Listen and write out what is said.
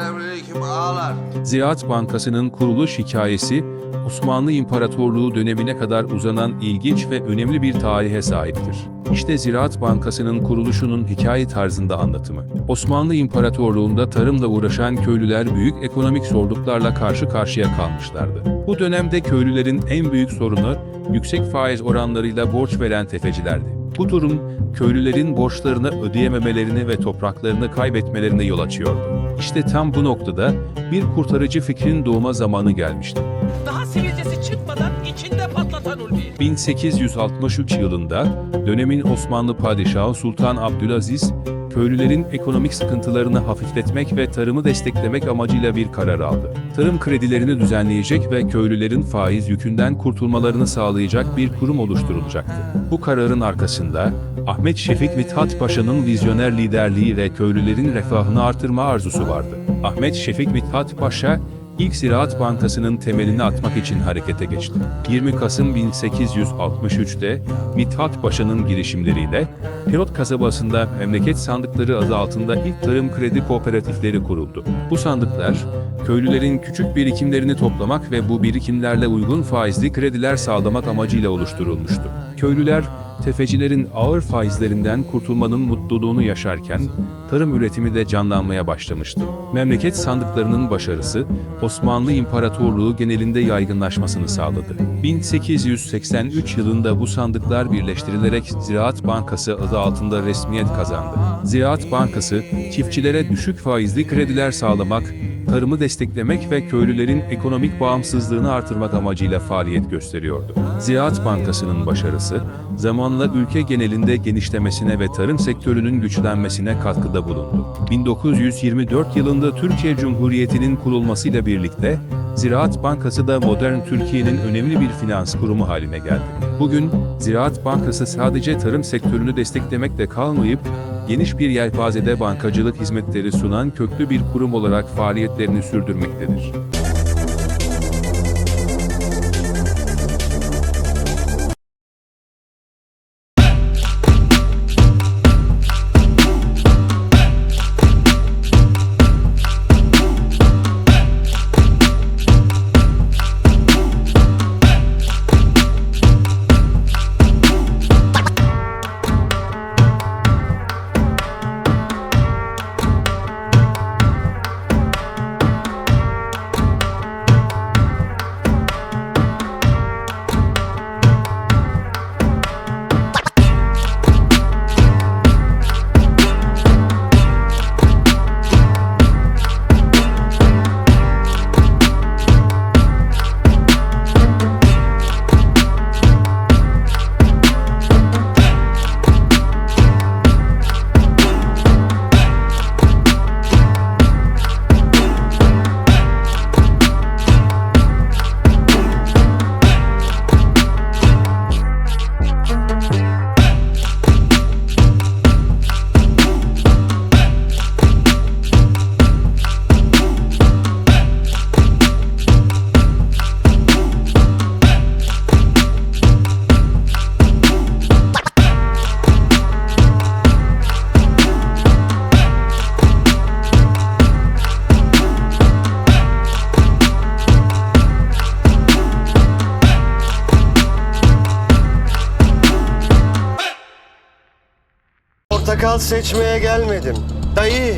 Selamünaleyküm ağalar. Ziraat Bankası'nın kuruluş hikayesi, Osmanlı İmparatorluğu dönemine kadar uzanan ilginç ve önemli bir tarihe sahiptir. İşte Ziraat Bankası'nın kuruluşunun hikaye tarzında anlatımı. Osmanlı İmparatorluğu'nda tarımla uğraşan köylüler büyük ekonomik zorluklarla karşı karşıya kalmışlardı. Bu dönemde köylülerin en büyük sorunu yüksek faiz oranlarıyla borç veren tefecilerdi. Bu durum köylülerin borçlarını ödeyememelerine ve topraklarını kaybetmelerine yol açıyordu. İşte tam bu noktada bir kurtarıcı fikrin doğma zamanı gelmişti. Daha sivilcesi çıkmadan içinde patlatan Ulvi. 1863 yılında dönemin Osmanlı Padişahı Sultan Abdülaziz, köylülerin ekonomik sıkıntılarını hafifletmek ve tarımı desteklemek amacıyla bir karar aldı. Tarım kredilerini düzenleyecek ve köylülerin faiz yükünden kurtulmalarını sağlayacak bir kurum oluşturulacaktı. Bu kararın arkasında Ahmet Şefik Mithat Paşa'nın vizyoner liderliği ve köylülerin refahını artırma arzusu vardı. Ahmet Şefik Mithat Paşa, İlk Ziraat Bankası'nın temelini atmak için harekete geçti. 20 Kasım 1863'te Mithat Paşa'nın girişimleriyle Pirot kasabasında memleket sandıkları adı altında ilk tarım kredi kooperatifleri kuruldu. Bu sandıklar, köylülerin küçük birikimlerini toplamak ve bu birikimlerle uygun faizli krediler sağlamak amacıyla oluşturulmuştu. Köylüler, tefecilerin ağır faizlerinden kurtulmanın mutluluğunu yaşarken, tarım üretimi de canlanmaya başlamıştı. Memleket sandıklarının başarısı, Osmanlı İmparatorluğu genelinde yaygınlaşmasını sağladı. 1883 yılında bu sandıklar birleştirilerek Ziraat Bankası adı altında resmiyet kazandı. Ziraat Bankası, çiftçilere düşük faizli krediler sağlamak, tarımı desteklemek ve köylülerin ekonomik bağımsızlığını artırmak amacıyla faaliyet gösteriyordu. Ziraat Bankası'nın başarısı, zamanla ülke genelinde genişlemesine ve tarım sektörünün güçlenmesine katkıda bulundu. 1924 yılında Türkiye Cumhuriyeti'nin kurulmasıyla birlikte, Ziraat Bankası da modern Türkiye'nin önemli bir finans kurumu haline geldi. Bugün, Ziraat Bankası sadece tarım sektörünü desteklemekle kalmayıp, geniş bir yelpazede bankacılık hizmetleri sunan köklü bir kurum olarak faaliyetlerini sürdürmektedir. Portakal seçmeye gelmedim. Dayı,